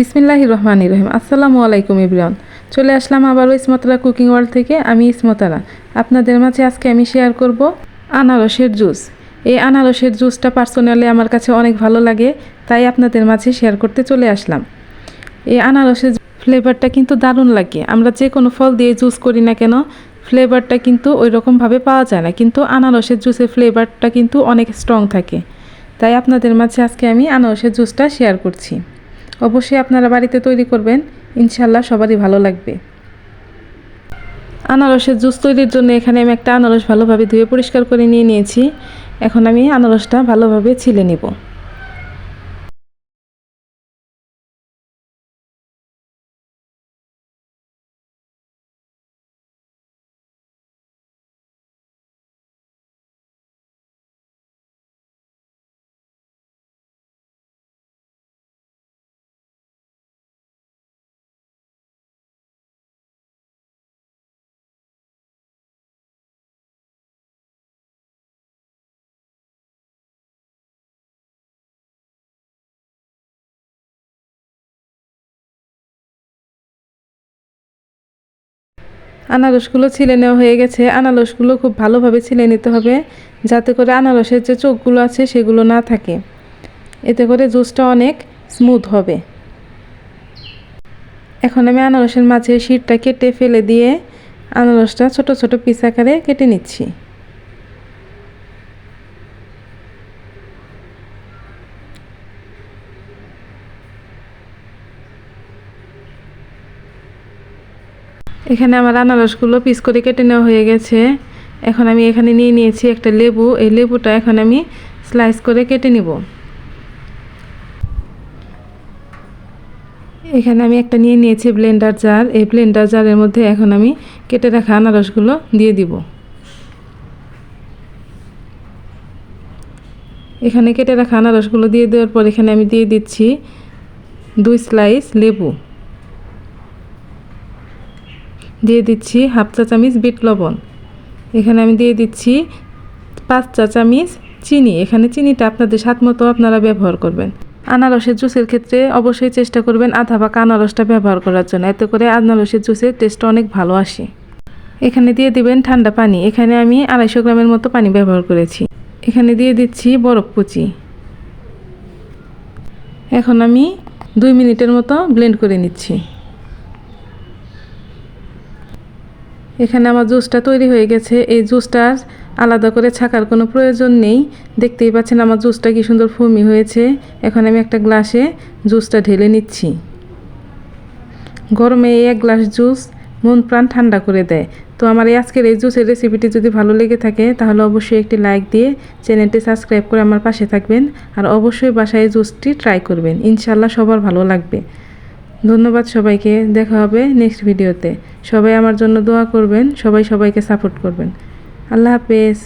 বিসমিল্লাহ রহমান রহিম। আসসালামু আলাইকুম ইব্রিয়ন চলে আসলাম আবারও ইসমতারা কুকিং ওয়ার্ল্ড থেকে। আমি ইসমতারা আপনাদের মাঝে আজকে আমি শেয়ার করব আনারসের জুস। এই আনারসের জুসটা পার্সোনালি আমার কাছে অনেক ভালো লাগে, তাই আপনাদের মাঝে শেয়ার করতে চলে আসলাম। এই আনারসের ফ্লেভারটা কিন্তু দারুণ লাগে। আমরা যে কোনো ফল দিয়ে জুস করি না কেন, ফ্লেভারটা কিন্তু ওই রকমভাবে পাওয়া যায় না। কিন্তু আনারসের জুসের ফ্লেভারটা কিন্তু অনেক স্ট্রং থাকে। তাই আপনাদের মাঝে আজকে আমি আনারসের জুসটা শেয়ার করছি। অবশ্যই আপনারা বাড়িতে তৈরি করবেন। ইনশাল্লাহ সবারই ভালো লাগবে। আনারসের জুস তৈরির জন্য এখানে আমি একটা আনারস ভালোভাবে ধুয়ে পরিষ্কার করে নিয়ে নিয়েছি। এখন আমি আনারসটা ভালোভাবে ছিলে নেব। আনারসগুলো ছিলে নেওয়া হয়ে গেছে। আনারসগুলো খুব ভালোভাবে ছিলে নিতে হবে যাতে করে আনারসের যে চোখগুলো আছে সেগুলো না থাকে। এতে করে জুসটা অনেক স্মুথ হবে। এখন আমি আনারসের মাঝে শিরটা কেটে ফেলে দিয়ে আনারসটা ছোট ছোট পিস আকারে কেটে নিচ্ছি। এখানে আমার আনারসগুলো পিস করে কেটে নেওয়া হয়ে গেছে। এখন আমি এখানে নিয়ে নিয়েছি একটা লেবু। এই লেবুটা এখন আমি স্লাইস করে কেটে নিব। এখানে আমি একটা নিয়ে নিয়েছি ব্লেন্ডার জার। এই ব্লেন্ডার জারের মধ্যে এখন আমি কেটে রাখা আনারসগুলো দিয়ে দিব। এখানে কেটে রাখা আনারসগুলো দিয়ে দেওয়ার পর এখানে আমি দিয়ে দিচ্ছি দুই স্লাইস লেবু। দিয়ে দিচ্ছি হাফ চা চামিচ বিট লবণ। এখানে আমি দিয়ে দিচ্ছি পাঁচ চা চামিচ চিনি। এখানে চিনিটা আপনাদের স্বাদ মতো আপনারা ব্যবহার করবেন। আনারসের জুসের ক্ষেত্রে অবশ্যই চেষ্টা করবেন আধা পাকা আনারসটা ব্যবহার করার জন্য। এতে করে আনারসের জুসের টেস্টটা অনেক ভালো আসে। এখানে দিয়ে দিবেন ঠান্ডা পানি। এখানে আমি আড়াইশো গ্রামের মতো পানি ব্যবহার করেছি। এখানে দিয়ে দিচ্ছি বরফ কুচি। এখন আমি দুই মিনিটের মতো ব্লেন্ড করে নিচ্ছি। এখানে আমার জুসটা তৈরি হয়ে গেছে। এই জুসটার আলাদা করে ছাকার কোনো প্রয়োজন নেই। দেখতেই পাচ্ছেন আমার জুসটা কি সুন্দর ফুমি হয়েছে। এখন আমি একটা গ্লাসে জুসটা ঢেলে নিচ্ছি। গরমে এক গ্লাস জুস মন প্রাণ ঠান্ডা করে দেয়। তো আমার এই আজকের এই জুসের রেসিপিটি যদি ভালো লেগে থাকে, তাহলে অবশ্যই একটি লাইক দিয়ে চ্যানেলটি সাবস্ক্রাইব করে আমার পাশে থাকবেন। আর অবশ্যই বাসায় জুসটি ট্রাই করবেন। ইনশাল্লাহ সবার ভালো লাগবে। ধন্যবাদ সবাইকে, দেখা হবে নেক্সট ভিডিওতে সবাই আমার জন্য দোয়া করবেন, সবাই সবাইকে সাপোর্ট করবেন। আল্লাহ হাফেজ।